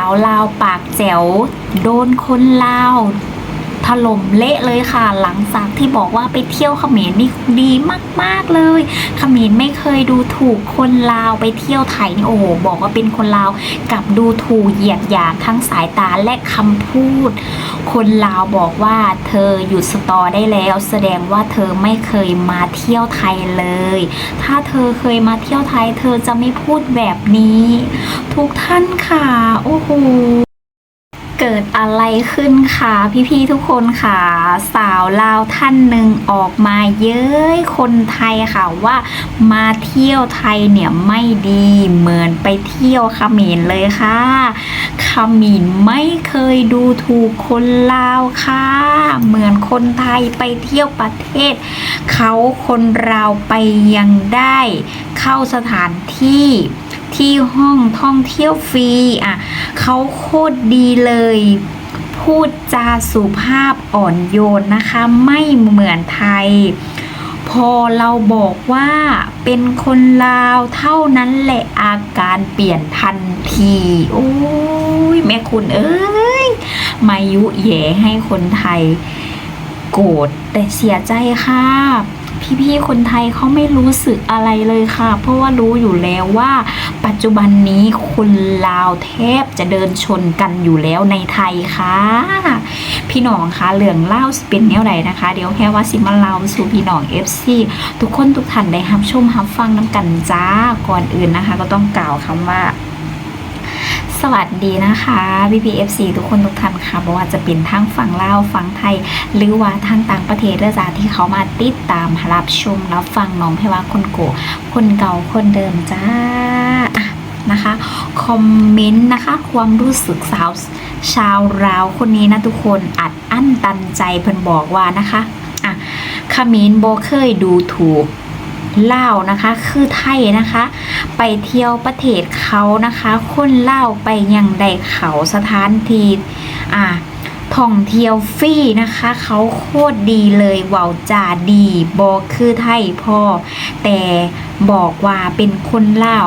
าวลาวปากแจ๋ว โดนคนลาว ล่มเละเลยค่ะ หลังจากที่บอกว่าไปเที่ยวเขมรนี่ดีมาก ๆ เลยเขมรไม่เคยดูถูกคนลาวไปเที่ยวไทยนี่โอ้โหบอกว่าเป็นคนลาวกับดูถูกเหยียดหยามทั้งสายตาและคำพูด คนลาวบอกว่าเธอหยุดสตอได้แล้ว แสดงว่าเธอไม่เคยมาเที่ยวไทยเลย ถ้าเธอเคยมาเที่ยวไทย เธอจะไม่พูดแบบนี้ ทุกท่านค่ะ โอ้โห เกิดอะไรขึ้นคะพี่ๆทุกคนค่ะ สาวลาวท่านหนึ่งออกมาเย้ยคนไทยค่ะว่ามาเที่ยวไทยเนี่ยไม่ดีเหมือนไปเที่ยวเขมรเลยค่ะเขมรไม่เคยดูถูกคนลาวค่ะ เหมือนคนไทยไปเที่ยวประเทศเขาคนลาไปยังได้เข้าสถานที่ ที่ห้องท่องเที่ยวฟรีอะเขาโคตรดีเลย พูดจาสุภาพอ่อนโยนนะคะ ไม่เหมือนไทย พอเราบอกว่าเป็นคนลาวเท่านั้นแหละอาการเปลี่ยนทันที โอ้ยแม่คุณเอ้ยมายุแย่ให้คนไทยโกรธแต่เสียใจค่ะพี่ๆ คนไทยเขาไม่รู้สึกอะไรเลยค่ะ เพราะว่ารู้อยู่แล้วว่า ปัจจุบันนี้คนลาวแทบจะเดินชนกันอยู่แล้วในไทยค่ะ พี่น้องคะเหลืองเล่าสเป็นแนวใดนะคะ เดี๋ยวแค่ว่าสิมาเล่าสู่พี่น้องเอฟซีทุกคนทุกท่านได้รับชมรับฟังน้ำกันจ้าก่อนอื่นนะคะ ก็ต้องกล่าวคำว่า สวัสดีนะคะพี่พีเอฟซีทุกคนทุกท่านค่ะบอกว่าจะเป็นทั้งฝั่งลาวฝั่งไทย หรือว่าทางต่างประเทศเรื่องจาที่เขามาติดตามรับชมรับฟังน้องเพว่าคนโกคนเก่าคนเดิมจ้านะคะคอมเมนต์นะคะ ความรู้สึกสาวชาวราวคนนี้นะทุกคนอัดอั้นตันใจเพิ่นบอกว่านะคะอะขมินโบเคยดูถูก เล่านะคะคือไทยนะคะ ไปเที่ยวประเทศเขานะคะ คนเล่าไปยังใดเขาสถานที่อ่าท่องเที่ยวฟรีนะคะ เขาโคตรดีเลยเว้าจาดีบอกคือไทยพ่อ แต่บอกว่าเป็นคนเล่า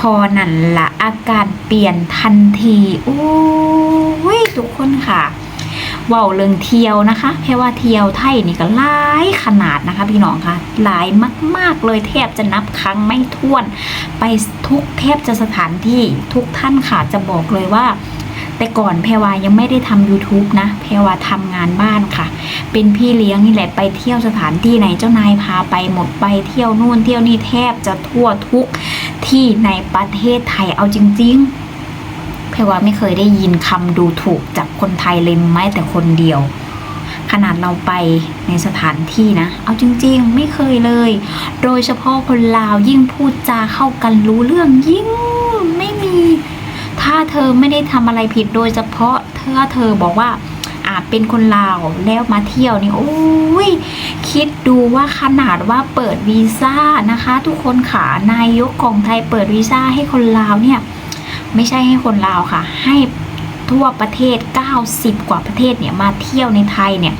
ทอนั่นละอาการเปลี่ยนทันทีโอ้ยทุกคนค่ะ เว้าเรื่องเที่ยวนะคะแค่ว่าเที่ยวไทยนี่ก็หลายขนาดนะคะ พี่น้องค่ะหลายมาก ๆ เลยแทบจะนับครั้งไม่ถ้วน ไปทุกแทบจะสถานที่ทุกท่านค่ะจะบอกเลยว่า แต่ก่อนแพรวายังไม่ได้ทำ YouTube นะ แพรวาทำงานบ้านค่ะ เป็นพี่เลี้ยงนี่แหละไปเที่ยวสถานที่ไหนเจ้านายพาไปหมดไปเที่ยวนู่นเที่ยวนี่แทบจะทั่วทุกที่ในประเทศไทยเอาจริง ๆ แพรว่าไม่เคยได้ยินคำดูถูกจากคนไทยเลยแม้แต่คนเดียว ขนาดเราไปในสถานที่นะ เอาจริงๆ ไม่เคยเลย โดยเฉพาะคนลาวยิ่งพูดจาเข้ากันรู้เรื่องยิ่งไม่มี ถ้าเธอไม่ได้ทำอะไรผิดโดยเฉพาะเธอเธอบอกว่าอาจเป็นคนลาวแล้วมาเที่ยวนี่โอ้ยคิดดูว่าขนาดว่าเปิดวีซ่านะคะ ทุกคนค่ะนายกของไทยเปิดวีซ่าให้คนลาวเนี่ย ไม่ใช่ให้คนลาวค่ะ ให้ทั่วประเทศ 90 กว่าประเทศเนี่ยมาเที่ยวในไทยเนี่ย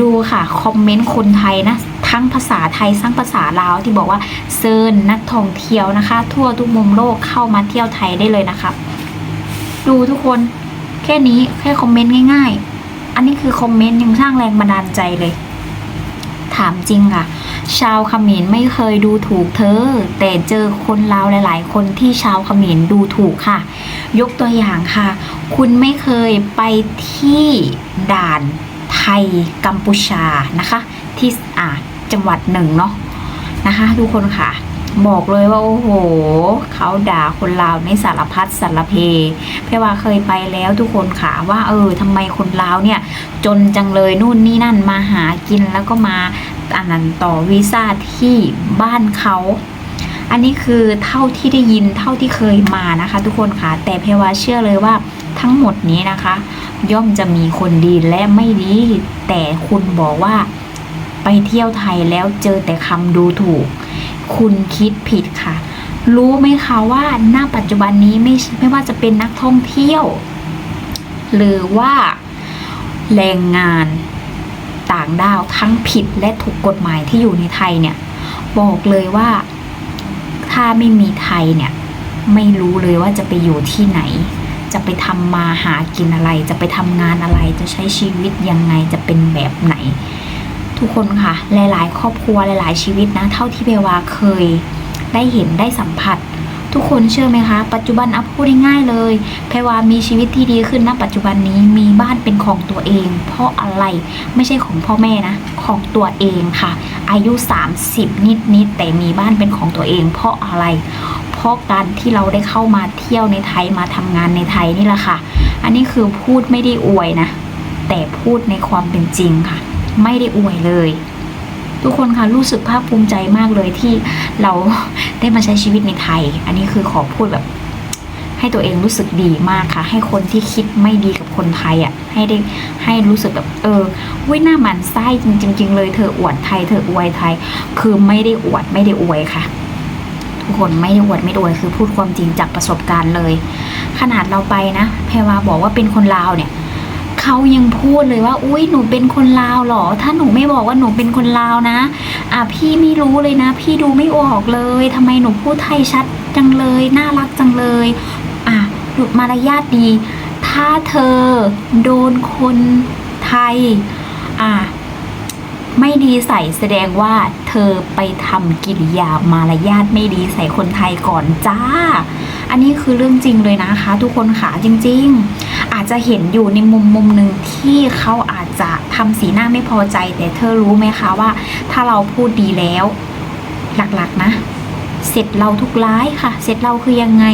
ดูค่ะคอมเมนต์คนไทยนะทั้งภาษาไทยทั้งภาษาลาวที่บอกว่าเซิญนักท่องเที่ยวนะคะ ทั่วทุกมุมโลกเข้ามาเที่ยวไทยได้เลยนะครับดูทุกคนแค่นี้แค่คอมเมนต์ง่าย ๆ อันนี้คือคอมเมนต์ยังสร้างแรงบันดาลใจเลย ถามจริงค่ะชาวเขมรไม่เคยดูถูกเธอ แต่เจอคนลาวหลาย ๆ คนที่ชาวเขมรดูถูกค่ะ ยกตัวอย่างค่ะ คุณไม่เคยไปที่ด่านไทยกัมพูชานะคะ ที่อ่าจังหวัดหนึ่งเนาะนะคะ ทุกคนค่ะ บอกเลยว่าโอ้โห เขาด่าคนลาวในสารพัดสารเพเพราว่าเคยไปแล้วทุกคนค่ะว่า เออทำไมคนลาวเนี่ย จนจังเลยนู่นนี่นั่นมาหากินแล้วก็มาอันนั้นต่อวีซ่าที่บ้านเขาอันนี้คือเท่าที่ได้ยินเท่าที่เคยมานะคะ ทุกคนค่ะ แต่เพวาเชื่อเลยว่าทั้งหมดนี้นะคะ ย่อมจะมีคนดีและไม่ดี แต่คุณบอกว่าไปเที่ยวไทยแล้วเจอแต่คำดูถูก คุณคิดผิดค่ะ รู้ไหมคะว่าณปัจจุบันนี้ไม่ไม่ว่าจะเป็นนักท่องเที่ยว หรือว่าแรงงานต่างด้าวทั้งผิดและถูกกฎหมายที่อยู่ในไทยเนี่ย บอกเลยว่าถ้าไม่มีไทยเนี่ย ไม่รู้เลยว่าจะไปอยู่ที่ไหน จะไปทำมาหากินอะไร จะไปทำงานอะไรจะใช้ชีวิตยังไงจะเป็นแบบไหน ทุกคนค่ะ หลาย ๆ ครอบครัวหลาย ๆ ชีวิตนะ เท่าที่เบวาเคยได้เห็นได้สัมผัส ทุกคนเชื่อไหมคะ ปัจจุบันอัพพูดง่ายเลยแพรวามีชีวิตที่ดีขึ้นณปัจจุบันนี้มีบ้านเป็นของตัวเอง เพราะอะไรไม่ใช่ของพ่อแม่นะ ของตัวเองค่ะ อายุ 30 นิดๆแต่มีบ้านเป็นของตัวเอง เพราะอะไร เพราะการที่เราได้เข้ามาเที่ยวในไทยมาทำงานในไทยนี่แหละค่ะ อันนี้คือพูดไม่ได้อวยนะ แต่พูดในความเป็นจริงค่ะ ไม่ได้อวยเลย ทุกคนคะรู้สึกภาคภูมิใจมากเลยที่เราได้มาใช้ชีวิตในไทย อันนี้คือขอพูดแบบให้ตัวเองรู้สึกดีมากค่ะ ให้คนที่คิดไม่ดีกับคนไทยอะ ให้ได้ให้รู้สึกแบบเออวิหน้ามันไส้จริง ๆ เลยเธออวดไทยเธออวยไทย คือไม่ได้อวดไม่ได้อวยค่ะ ทุกคนไม่ได้อวดไม่ได้อวยคือพูดความจริงจากประสบการณ์เลย ขนาดเราไปนะแพรวาบอกว่าเป็นคนลาวเนี่ย เขายังพูดเลยว่า อุ้ยหนูเป็นคนลาวเหรอ ถ้าหนูไม่บอกว่าหนูเป็นคนลาวนะ อะพี่ไม่รู้เลยนะ พี่ดูไม่ออกเลยทำไมหนูพูดไทยชัดจังเลย น่ารักจังเลย อะหลุดมารยาทดี ถ้าเธอโดนคนไทย อะไม่ดีใส่แสดงว่าเธอไปทำกิริยามารยาทไม่ดีใส่คนไทยก่อนจ้า อันนี้คือเรื่องจริงเลยนะคะ ทุกคนค่ะจริง ๆ อาจจะเห็นอยู่ในมุมมุมหนึ่งที่เขาอาจจะทำสีหน้าไม่พอใจ แต่เธอรู้ไหมคะว่า ถ้าเราพูดดีแล้ว หลักๆนะ เสร็จเราทุกร้ายค่ะ เสร็จเราคือยังไง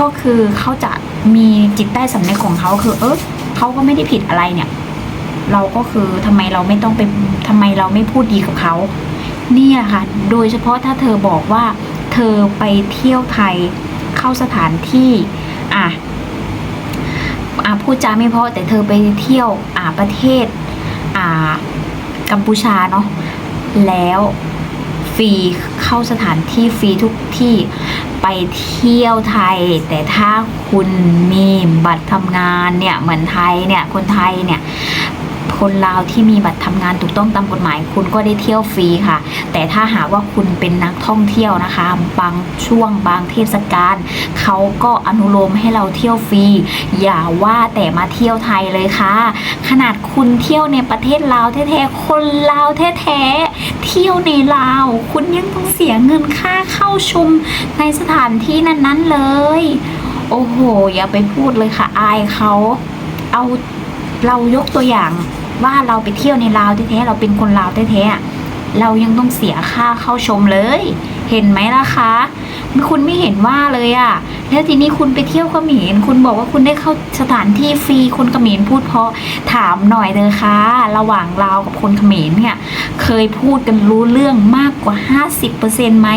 ก็คือเขาจะมีจิตใต้สำนึกของเขาคือ เออเขาก็ไม่ได้ผิดอะไรเนี่ย เราก็คือทำไมเราไม่ต้องไปทำไมเราไม่พูดดีกับเขาเนี่ยค่ะ โดยเฉพาะถ้าเธอบอกว่า เธอไปเที่ยวไทยเข้าสถานที่ อะ อาพูดจาไม่เพราะแต่เธอไปเที่ยวอ่าประเทศอ่ากัมพูชาเนาะแล้วฟรีเข้าสถานที่ฟรีทุกที่ไปเที่ยวไทย แต่ถ้าคุณมีบัตรทำงานเนี่ยเหมือนไทยเนี่ยคนไทยเนี่ย คนลาวที่มีบัตรทำงานถูกต้องตามกฎหมาย คุณก็ได้เที่ยวฟรีค่ะ แต่ถ้าหากว่าคุณเป็นนักท่องเที่ยวนะคะบางช่วงบางเทศกาลเขาก็อนุโลมให้เราเที่ยวฟรีอย่าว่าแต่มาเที่ยวไทยเลยค่ะ ขนาดคุณเที่ยวในประเทศลาวแท้ๆคนลาวแท้ๆเที่ยวในลาว คุณยังต้องเสียเงินค่าเข้าชมในสถานที่นั้นๆเลย โอ้โห อย่าไปพูดเลยค่ะอายเขาเอาเรายกตัวอย่าง ว่าเราไปเที่ยวในลาวแท้ๆเราเป็นคนลาวแท้ๆเรายังต้องเสียค่าเข้าชมเลย เห็นไหมล่ะคะคุณไม่เห็นว่าเลยอะแล้วทีนี้คุณไปเที่ยวเขมรคุณบอกว่าคุณได้เข้าสถานที่ฟรีคนเขมรพูดเพราะถามหน่อยเลยค่ะ ระหว่างลากับคนเขมรเนี่ย เคยพูดกันรู้เรื่องมากกว่า 50%ไหม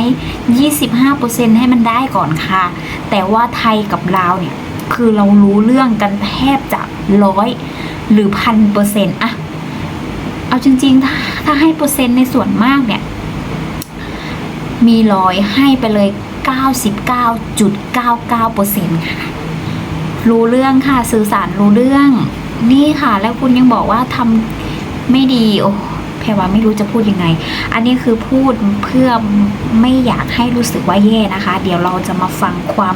25%ให้มันได้ก่อนค่ะ แต่ว่าไทยกับลาวเนี่ย คือเรารู้เรื่องกันแทบจะร้อยหรือพันเปอร์เซ็นต์อะเอาจริงๆ ถ้าถ้าให้เปอร์เซ็นต์ในส่วนมากเนี่ย มีร้อยให้ไปเลย 99.99เปอร์เซ็นต์ค่ะ รู้เรื่องค่ะ สื่อสารรู้เรื่อง นี่ค่ะ แล้วคุณยังบอกว่าทำไม่ดี โอ้ แพรว่าไม่รู้จะพูดยังไง อันนี้คือพูดเพื่อไม่อยากให้รู้สึกว่าแย่นะคะ เดี๋ยวเราจะมาฟังความ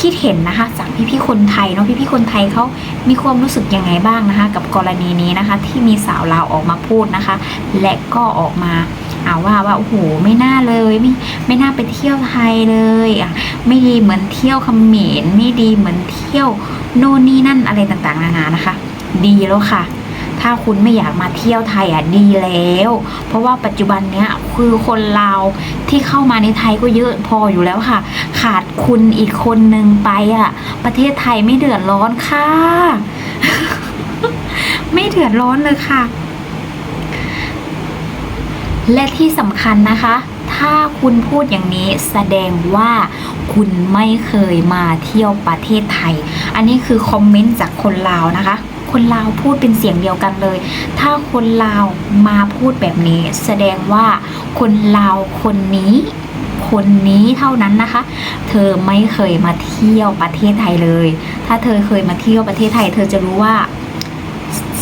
คิดเห็นนะคะ จากพี่ๆคนไทยเนาะพี่ๆคนไทยเขามีความรู้สึกยังไงบ้างนะคะ กับกรณีนี้นะคะ ที่มีสาวลาวออกมาพูดนะคะ และก็ออกมาอ่าว่าว่าโอ้โหไม่น่าเลยไม่ไม่น่าไปเที่ยวไทยเลยอะไม่ดีเหมือนเที่ยวเขมรไม่ดีเหมือนเที่ยวโน่นนี่นั่นอะไรต่างๆนานานะคะ ดีแล้วค่ะ ถ้าคุณไม่อยากมาเที่ยวไทยอะดีแล้ว เพราะว่าปัจจุบันเนี้ยคือคนลาวที่เข้ามาในไทยก็เยอะพออยู่แล้วค่ะ ขาดคุณอีกคนนึงไปอะ ประเทศไทยไม่เดือดร้อนค่ะ ไม่เดือดร้อนเลยค่ะ และที่สำคัญนะคะ ถ้าคุณพูดอย่างนี้แสดงว่าคุณไม่เคยมาเที่ยวประเทศไทย อันนี้คือคอมเมนต์จากคนลาวนะคะ คนลาวพูดเป็นเสียงเดียวกันเลย ถ้าคนลาวมาพูดแบบนี้ แสดงว่าคนลาวคนนี้คนนี้เท่านั้นนะคะ เธอไม่เคยมาเที่ยวประเทศไทยเลย ถ้าเธอเคยมาเที่ยวประเทศไทย เธอจะรู้ว่า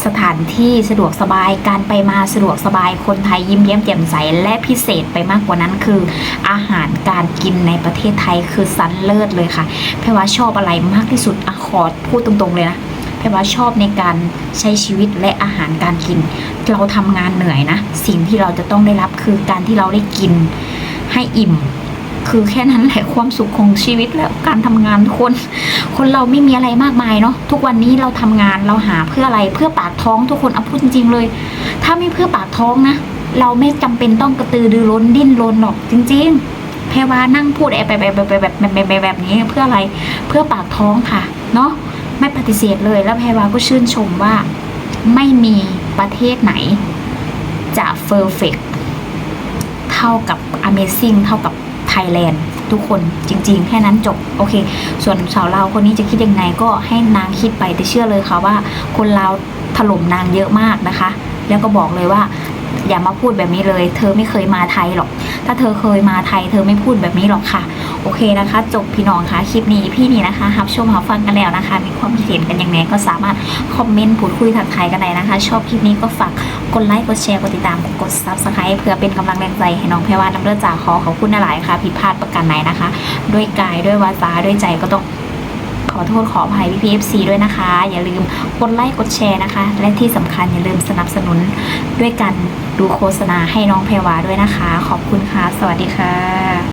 สถานที่สะดวกสบายการไปมาสะดวกสบายคนไทยยิ้มแย้มแจ่มใสและพิเศษไปมากกว่านั้นคือ อาหารการกินในประเทศไทยคือสันเลิศเลยค่ะแพรว่าชอบอะไรมากที่สุดอะขอพูดตรงๆเลยนะ แค่ว่าชอบในการใช้ชีวิตและอาหารการกิน เราทำงานเหนื่อยนะ สิ่งที่เราจะต้องได้รับคือการที่เราได้กินให้อิ่ม คือแค่นั้นแหละความสุขของชีวิตและการทำงานคน คนเราไม่มีอะไรมากมายเนาะทุกวันนี้เราทำงานเราหาเพื่ออะไรเพื่อปากท้องทุกคนเอาพูดจริง ๆ เลย ถ้าไม่เพื่อปากท้องนะ เราไม่จำเป็นต้องกระตือรือร้นดิ้นรนหรอกจริง ๆแพรว่านั่งพูดแอบแบบแบบแบบแบบแบบแบบนี้เพื่ออะไรเพื่อปากท้องค่ะ เนาะ ไม่ปฏิเสธเลย แล้วแพรวาก็ชื่นชมว่าไม่มีประเทศไหน จะเฟอร์เฟกเท่ากับ Amazing เท่ากับไทยแลนด์ทุกคนจริง ๆ แค่นั้นจบ โอเค ส่วนสาวเราวคนนี้จะคิดยังไงก็ให้นางคิดไปแต่เชื่อเลยค่ะว่า คนเราวถล่มนางเยอะมากนะคะ แล้วก็บอกเลยว่า อย่ามาพูดแบบนี้เลย เธอไม่เคยมาไทยหรอก ถ้าเธอเคยมาไทย เธอไม่พูดแบบนี้หรอกค่ะ โอเคนะคะ จบพี่น้องคะคลิปนี้พี่นี่นะคะรับชมรับฟังกันแล้วนะคะ มีความคิดเห็นกันยังไงก็สามารถคอมเมนต์พูดคุยทักทายกันได้นะคะ ชอบคลิปนี้ก็ฝากกดไลค์กดแชร์กดติดตามกด subscribe เพื่อเป็นกำลังแรงใจให้น้องแพรวาน้ำเลือดจากขอขอบคุณหลายค่ะผิดพลาดประการไหนนะคะ ด้วยกายด้วยวาจาด้วยใจก็ต้อง ขอโทษขออภัยพี่พีเอฟซีด้วยนะคะ อย่าลืมกดไลค์กดแชร์นะคะ และที่สำคัญอย่าลืมสนับสนุนด้วยกันดูโฆษณาให้น้องแพรวาด้วยนะคะ ขอบคุณค่ะ สวัสดีค่ะ